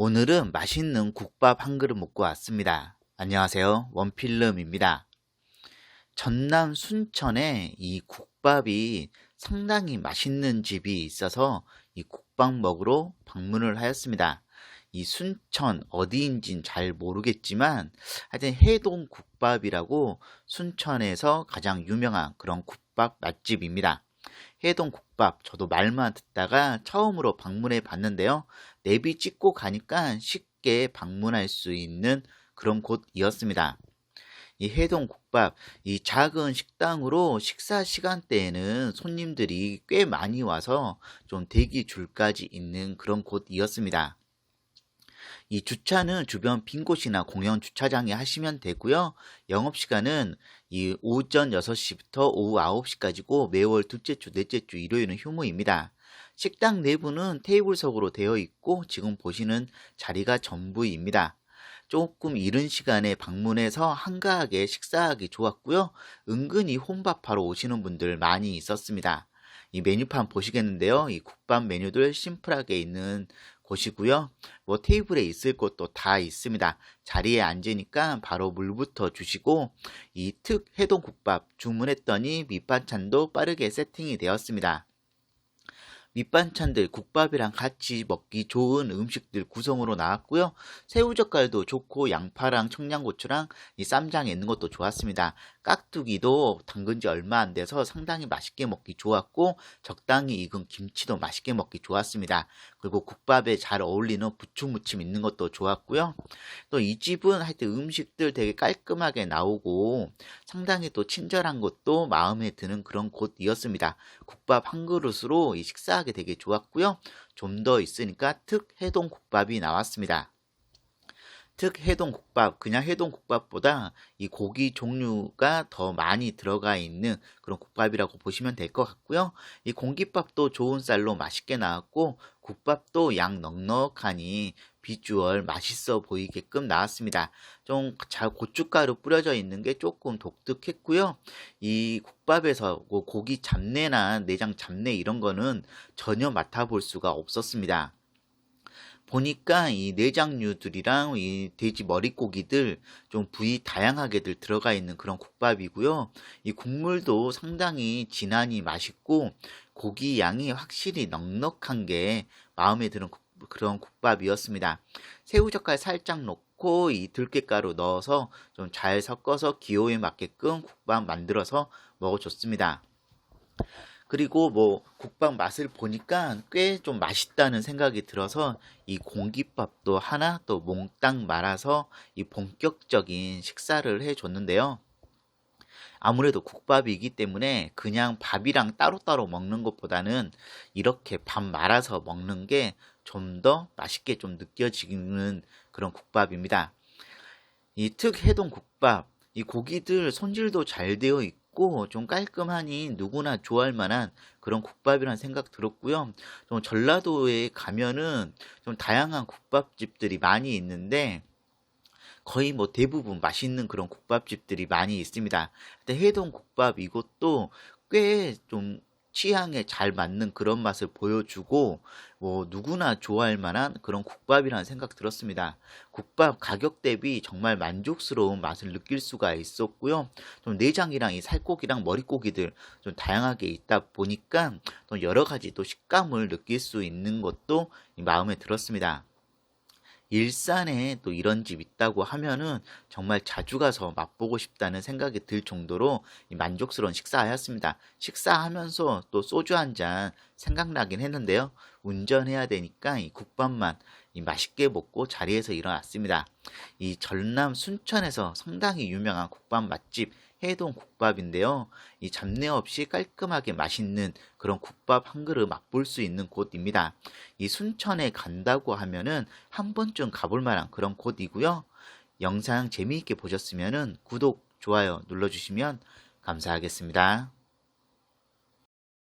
오늘은 맛있는 국밥 한 그릇 먹고 왔습니다. 안녕하세요. 원필름입니다. 전남 순천에 이 국밥이 상당히 맛있는 집이 있어서 이 국밥 먹으러 방문을 하였습니다. 이 순천 어디인진 잘 모르겠지만 하여튼 해동 국밥이라고 순천에서 가장 유명한 그런 국밥 맛집입니다. 해동 국밥 저도 말만 듣다가 처음으로 방문해 봤는데요. 내비 찍고 가니까 쉽게 방문할 수 있는 그런 곳이었습니다. 이 해동 국밥, 이 작은 식당으로 식사 시간대에는 손님들이 꽤 많이 와서 좀 대기 줄까지 있는 그런 곳이었습니다. 이 주차는 주변 빈 곳이나 공영 주차장에 하시면 되고요. 영업 시간은 이 오전 6시부터 오후 9시까지고 매월 둘째 주, 넷째 주, 일요일은 휴무입니다. 식당 내부는 테이블석으로 되어 있고 지금 보시는 자리가 전부입니다. 조금 이른 시간에 방문해서 한가하게 식사하기 좋았고요. 은근히 혼밥하러 오시는 분들 많이 있었습니다. 이 메뉴판 보시겠는데요. 이 국밥 메뉴들 심플하게 있는 곳이고요. 뭐 테이블에 있을 것도 다 있습니다. 자리에 앉으니까 바로 물부터 주시고 이 특 해동 국밥 주문했더니 밑반찬도 빠르게 세팅이 되었습니다. 밑반찬들 국밥이랑 같이 먹기 좋은 음식들 구성으로 나왔고요. 새우젓갈도 좋고 양파랑 청양고추랑 이 쌈장에 있는 것도 좋았습니다. 깍두기도 담근 지 얼마 안 돼서 상당히 맛있게 먹기 좋았고 적당히 익은 김치도 맛있게 먹기 좋았습니다. 그리고 국밥에 잘 어울리는 부추무침 있는 것도 좋았고요. 또 이 집은 하여튼 음식들 되게 깔끔하게 나오고 상당히 또 친절한 것도 마음에 드는 그런 곳이었습니다. 국밥 한 그릇으로 이 식사 하기 되게 좋았고요. 좀 더 있으니까 특 해동 국밥이 나왔습니다. 특 해동 국밥, 그냥 해동 국밥보다 이 고기 종류가 더 많이 들어가 있는 그런 국밥이라고 보시면 될 것 같고요. 이 공깃밥도 좋은 쌀로 맛있게 나왔고, 국밥도 양 넉넉하니 비주얼 맛있어 보이게끔 나왔습니다. 좀 잘 고춧가루 뿌려져 있는 게 조금 독특했고요. 이 국밥에서 뭐 고기 잡내나 내장 잡내 이런 거는 전혀 맡아볼 수가 없었습니다. 보니까 이 내장류들이랑 이 돼지 머릿고기들 좀 부위 다양하게들 들어가 있는 그런 국밥이고요. 이 국물도 상당히 진하니 맛있고 고기 양이 확실히 넉넉한 게 마음에 드는 국, 그런 국밥이었습니다. 새우젓갈 살짝 넣고 이 들깨가루 넣어서 좀 잘 섞어서 기호에 맞게끔 국밥 만들어서 먹어줬습니다. 그리고 뭐 국밥 맛을 보니까 꽤 좀 맛있다는 생각이 들어서 이 공깃밥도 하나 또 몽땅 말아서 이 본격적인 식사를 해줬는데요. 아무래도 국밥이기 때문에 그냥 밥이랑 따로따로 먹는 것보다는 이렇게 밥 말아서 먹는 게 좀 더 맛있게 좀 느껴지는 그런 국밥입니다. 이 특 해동 국밥, 이 고기들 손질도 잘 되어 있고 맵고 좀 깔끔하니 누구나 좋아할 만한 그런 국밥이라는 생각 들었고요. 좀 전라도에 가면은 좀 다양한 국밥집들이 많이 있는데 거의 뭐 대부분 맛있는 그런 국밥집들이 많이 있습니다. 해동 국밥 이것도 꽤 좀 취향에 잘 맞는 그런 맛을 보여주고 뭐 누구나 좋아할 만한 그런 국밥이라는 생각 들었습니다. 국밥 가격 대비 정말 만족스러운 맛을 느낄 수가 있었고요. 좀 내장이랑 이 살코기랑 머릿고기들 좀 다양하게 있다 보니까 또 여러 가지 또 식감을 느낄 수 있는 것도 마음에 들었습니다. 일산에 또 이런 집 있다고 하면은 정말 자주 가서 맛보고 싶다는 생각이 들 정도로 만족스러운 식사하였습니다. 식사하면서 또 소주 한 잔 생각나긴 했는데요. 운전해야 되니까 이 국밥만 이 맛있게 먹고 자리에서 일어났습니다. 이 전남 순천에서 상당히 유명한 국밥 맛집 해동 국밥인데요. 이 잡내 없이 깔끔하게 맛있는 그런 국밥 한 그릇 맛볼 수 있는 곳입니다. 이 순천에 간다고 하면은 한 번쯤 가볼 만한 그런 곳이고요. 영상 재미있게 보셨으면 구독, 좋아요 눌러주시면 감사하겠습니다.